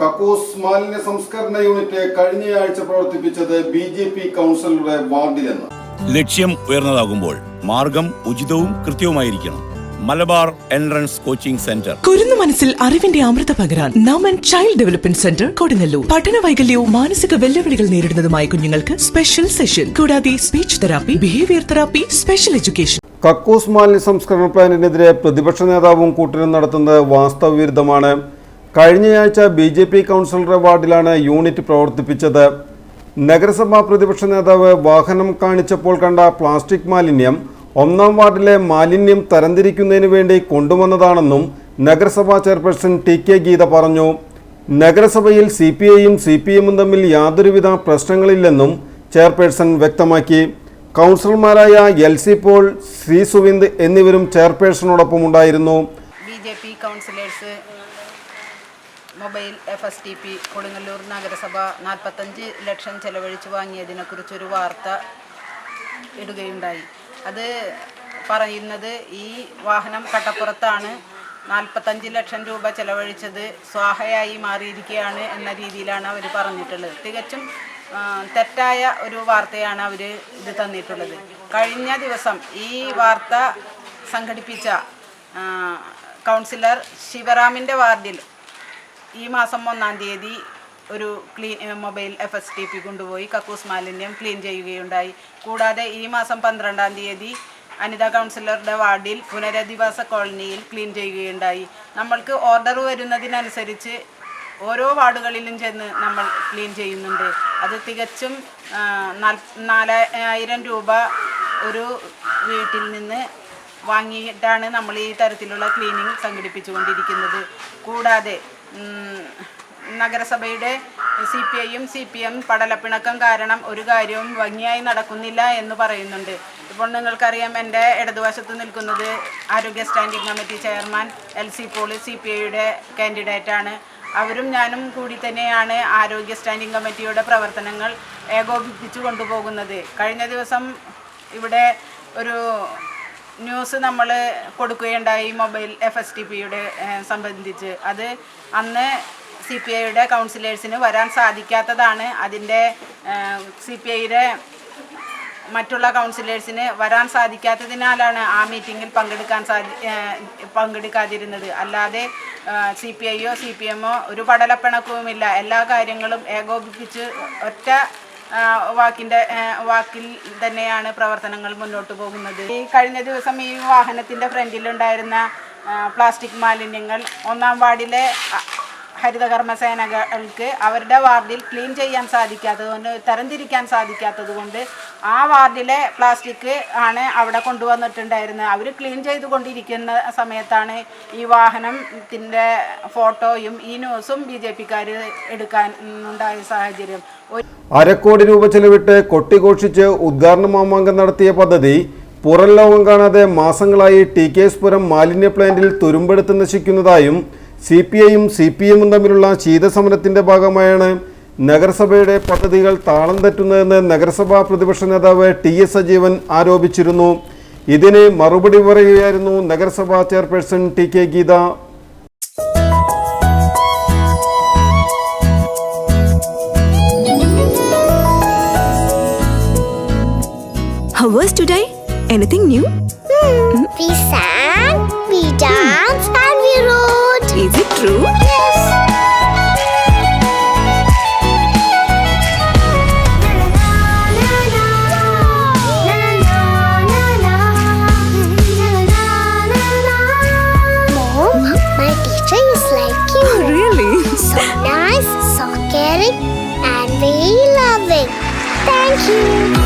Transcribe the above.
കക്കൂസ് മാലിന്യ സംസ്കരണ യൂണിറ്റ് കഴിഞ്ഞയാഴ്ച പ്രവർത്തിപ്പിച്ചത് ബി ജെ പി കൗൺസിലറുടെ വാർഡിലെന്ന്. ലക്ഷ്യം ഉയർന്നതാകുമ്പോൾ മാർഗം ഉചിതവും കൃത്യവുമായിരിക്കണം. Malabar entrance coaching centre. കുരുന്നു മനസ്സിൽ അറിവിന്റെ അമൃത പകരാൻ Naman child development centre Kodungallur. പഠന വൈകല്യവും മാനസിക വെല്ലുവിളികൾ നേരിടുന്നതുമായ കുഞ്ഞുങ്ങൾക്ക് സ്പെഷ്യൽ സെഷൻ കൂടാതെ speech therapy behaviour therapy special education കക്കൂസ് മാലിന്യ സംസ്കരണ പ്ലാനിനെതിരെ പ്രതിപക്ഷ നേതാവും കൂട്ടരും നടത്തുന്നത് വാസ്തവവിരുദ്ധമാണ് കഴിഞ്ഞയാഴ്ച ബി ജെ പി കൗൺസിലറുടെ വാർഡിലാണ് യൂണിറ്റ് പ്രവർത്തിപ്പിച്ചത്. നഗരസഭാ പ്രതിപക്ഷ നേതാവ് വാഹനം കാണിച്ചപ്പോൾ കണ്ട പ്ലാസ്റ്റിക് മാലിന്യം ഒന്നാം വാർഡിലെ മാലിന്യം തരംതിരിക്കുന്നതിന് വേണ്ടി കൊണ്ടുവന്നതാണെന്നും നഗരസഭാ ചെയർപേഴ്സൺ ടി കെ ഗീത പറഞ്ഞു. നഗരസഭയിൽ സി പി ഐയും സി പി എമ്മും തമ്മിൽ യാതൊരുവിധ പ്രശ്നങ്ങളില്ലെന്നും ചെയർപേഴ്സൺ വ്യക്തമാക്കി. കൗൺസിലർമാരായ L C Paul C Suvind എന്നിവരും ചെയർപേഴ്സണോടൊപ്പം ഉണ്ടായിരുന്നു B J P councillors mobile F S T P Kodungallur നഗരസഭ നാൽപ്പത്തഞ്ച് ലക്ഷം ചെലവഴിച്ച് വാങ്ങിയതിനെക്കുറിച്ചൊരു വാർത്ത ഇടുകയുണ്ടായി. അത് പറയുന്നത് ഈ വാഹനം കട്ടപ്പുറത്താണ്. നാൽപ്പത്തഞ്ച് ലക്ഷം രൂപ ചെലവഴിച്ചത് സ്വാഹയായി മാറിയിരിക്കുകയാണ് എന്ന രീതിയിലാണ് അവർ പറഞ്ഞിട്ടുള്ളത്. തികച്ചും തെറ്റായ ഒരു വാർത്തയാണ് അവർ ഇത് തന്നിട്ടുള്ളത്. കഴിഞ്ഞ ദിവസം ഈ വാർത്ത സംഘടിപ്പിച്ച കൗൺസിലർ ശിവറാമിന്റെ വാർഡിൽ ഈ മാസം ഒന്നാം തീയതി ഒരു clean mobile F S T P കൊണ്ടുപോയി. കക്കൂസ് മാലിന്യം ക്ലീൻ ചെയ്യുകയുണ്ടായി. കൂടാതെ ഈ മാസം പന്ത്രണ്ടാം തീയതി അനിത കൗൺസിലറുടെ വാർഡിൽ പുനരധിവാസ കോളനിയിൽ ക്ലീൻ ചെയ്യുകയുണ്ടായി. നമ്മൾക്ക് ഓർഡർ വരുന്നതിനനുസരിച്ച് ഓരോ വാർഡുകളിലും ചെന്ന് നമ്മൾ ക്ലീൻ ചെയ്യുന്നുണ്ട്. അത് തികച്ചും നാലായിരം രൂപ ഒരു വീട്ടിൽ നിന്ന് വാങ്ങിയിട്ടാണ് നമ്മൾ ഈ തരത്തിലുള്ള ക്ലീനിങ് സംഘടിപ്പിച്ചുകൊണ്ടിരിക്കുന്നത്. കൂടാതെ നഗരസഭയുടെ സി പി ഐയും സി പി എം പടലപ്പിണക്കം കാരണം ഒരു കാര്യവും ഭംഗിയായി നടക്കുന്നില്ല എന്ന് പറയുന്നുണ്ട്. ഇപ്പോൾ നിങ്ങൾക്കറിയാം എന്റെ ഇടതുവശത്ത് നിൽക്കുന്നത് ആരോഗ്യ standing committee chairman L C Poly C P ഐയുടെ കാൻഡിഡേറ്റാണ്. അവരും ഞാനും കൂടി തന്നെയാണ് ആരോഗ്യ സ്റ്റാൻഡിംഗ് കമ്മിറ്റിയുടെ പ്രവർത്തനങ്ങൾ ഏകോപിപ്പിച്ചു കൊണ്ടുപോകുന്നത്. കഴിഞ്ഞ ദിവസം ഇവിടെ ഒരു ന്യൂസ് നമ്മൾ കൊടുക്കുകയുണ്ടായി മൊബൈൽ എഫ് എസ് ടി പിയുടെ സംബന്ധിച്ച്. അത് അന്ന് സി പി ഐയുടെ കൗൺസിലേഴ്സിന് വരാൻ സാധിക്കാത്തതാണ്. അതിന്റെ സി പി ഐയുടെ മറ്റുള്ള കൗൺസിലേഴ്സിന് വരാൻ സാധിക്കാത്തതിനാലാണ് ആ മീറ്റിങ്ങിൽ പങ്കെടുക്കാൻ സാധി പങ്കെടുക്കാതിരുന്നത്. അല്ലാതെ സി പി ഐയോ സി പി എമ്മോ ഒരു പടലപ്പിണക്കവുമില്ല. എല്ലാ കാര്യങ്ങളും ഏകോപിപ്പിച്ച് ഒറ്റ വാക്കിന്റെ വാക്കിൽ തന്നെയാണ് പ്രവർത്തനങ്ങൾ മുന്നോട്ട് പോകുന്നത്. ഈ കഴിഞ്ഞ ദിവസം ഈ വാഹനത്തിന്റെ ഫ്രണ്ടിലുണ്ടായിരുന്ന പ്ലാസ്റ്റിക് മാലിന്യങ്ങൾ ഒന്നാം വാർഡിലെ ഹരിതകർമ്മസേനകൾക്ക് അവരുടെ വാർഡിൽ ക്ലീൻ ചെയ്യാൻ സാധിക്കാത്തതുകൊണ്ട് തരംതിരിക്കാൻ സാധിക്കാത്തത് കൊണ്ട് ആ വാർഡിലെ പ്ലാസ്റ്റിക് ആണ് അവിടെ കൊണ്ടുവന്നിട്ടുണ്ടായിരുന്നത്. അവർ ക്ലീൻ ചെയ്തുകൊണ്ടിരിക്കുന്ന സമയത്താണ് ഈ വാഹനത്തിന്റെ ഫോട്ടോയും ഈ ന്യൂസും ബി ജെ പിക്കാർ എടുക്കാൻ ഉണ്ടായ സാഹചര്യം. അരക്കോടി രൂപ ചെലവിട്ട് കൊട്ടിഘോഷിച്ച് ഉദ്ഘാടന മാമാങ്കം നടത്തിയ പദ്ധതി പുറം ലോകം കാണാതെ മാസങ്ങളായി ടി കെ എസ് പുരം മാലിന്യ പ്ലാന്റിൽ തുരുമ്പെടുത്ത് നശിക്കുന്നതായും സി പി ഐയും സി പി എമ്മും തമ്മിലുള്ള ശീതസമരത്തിന്റെ ഭാഗമായാണ് നഗരസഭയുടെ പദ്ധതികൾ താളം തെറ്റുന്നതെന്ന് നഗരസഭാ പ്രതിപക്ഷ നേതാവ് ടി എസ് സജീവൻ ആരോപിച്ചിരുന്നു ഇതിന് മറുപടി പറയുകയായിരുന്നു നഗരസഭാ chairperson T K Geetha How was today? Anything new? We sang, we danced, and we wrote. Is it true? Yes. Mom, my teacher is like you. Oh, really? So nice, so caring, and very loving. Thank you.